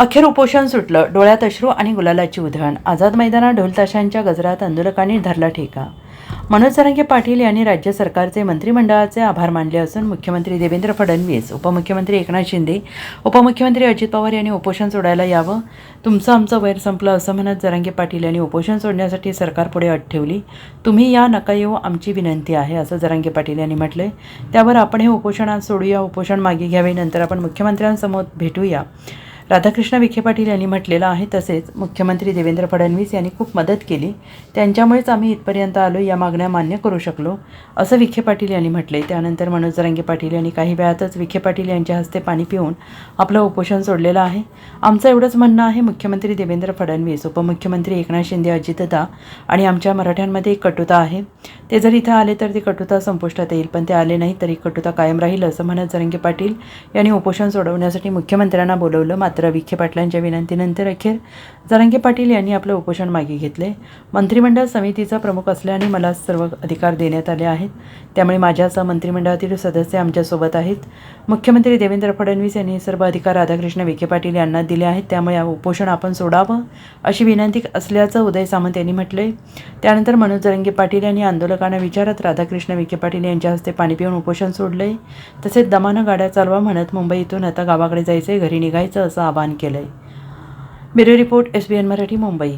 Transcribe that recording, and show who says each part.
Speaker 1: अखेर उपोषण सुटलं. डोळ्यात अश्रू आणि गुलालाची उधळण. आझाद मैदानात ढोलताशांच्या गजरात आंदोलकांनी धरला ठेका. मनोज सरंगे पाटील यांनी राज्य सरकारचे मंत्रिमंडळाचे आभार मानले असून मुख्यमंत्री देवेंद्र फडणवीस उपमुख्यमंत्री एकनाथ शिंदे उपमुख्यमंत्री अजित पवार यांनी उपोषण सोडायला यावं. तुमचं आमचं वैर संपलं असं म्हणत जरांगे पाटील यांनी उपोषण सोडण्यासाठी सरकारपुढे अट ठेवली. तुम्ही या नका येऊ आमची विनंती आहे असं जरांगे पाटील यांनी म्हटलं त्यावर आपण हे उपोषण आज सोडूया उपोषण मागे घ्यावे नंतर आपण मुख्यमंत्र्यांसमोर भेटूया. राधाकृष्ण विखे पाटील यांनी म्हटलेलं आहे तसेच मुख्यमंत्री देवेंद्र फडणवीस यांनी खूप मदत केली. त्यांच्यामुळेच आम्ही इथपर्यंत आलो या मागण्या मान्य करू शकलो असं विखे पाटील यांनी म्हटले त्यानंतर मनोज जरांगे पाटील यांनी काही वेळातच विखे पाटील यांच्या हस्ते पाणी पिऊन आपलं उपोषण सोडलेलं आहे. आमचं एवढंच म्हणणं आहे मुख्यमंत्री देवेंद्र फडणवीस उपमुख्यमंत्री एकनाथ शिंदे अजितदा आणि आमच्या मराठ्यांमध्ये एक कटुता आहे. ते जर इथं आले तर ती कटुता संपुष्टात येईल पण ते आले नाही तरी कटुता कायम राहील असं म्हणत जरंगे पाटील यांनी उपोषण सोडवण्यासाठी मुख्यमंत्र्यांना बोलवलं. मात्र विखे पाटलांच्या विनंतीनंतर अखेर जरांगे पाटील यांनी आपलं उपोषण मागे घेतले. मंत्रिमंडळ समितीचा प्रमुख असल्याने मला सर्व अधिकार देण्यात आले आहेत. त्यामुळे माझ्यासह मंत्रिमंडळातील सदस्य आमच्यासोबत आहेत. मुख्यमंत्री देवेंद्र फडणवीस यांनी सर्व अधिकार राधाकृष्ण विखे पाटील यांना दिले आहेत. त्यामुळे उपोषण आपण सोडावं अशी विनंती असल्याचं उदय सामंत यांनी म्हटले त्यानंतर मनोज जरंगे पाटील यांनी आंदोलकांना विचारत राधाकृष्ण विखे पाटील यांच्या हस्ते पाणी पिऊन उपोषण सोडले तसेच दमानं गाड्या चालवा म्हणत मुंबईतून आता गावाकडे जायचे घरी निघायचं असं आवाहन केलंय. Bureau report S B N Marathi Mumbai.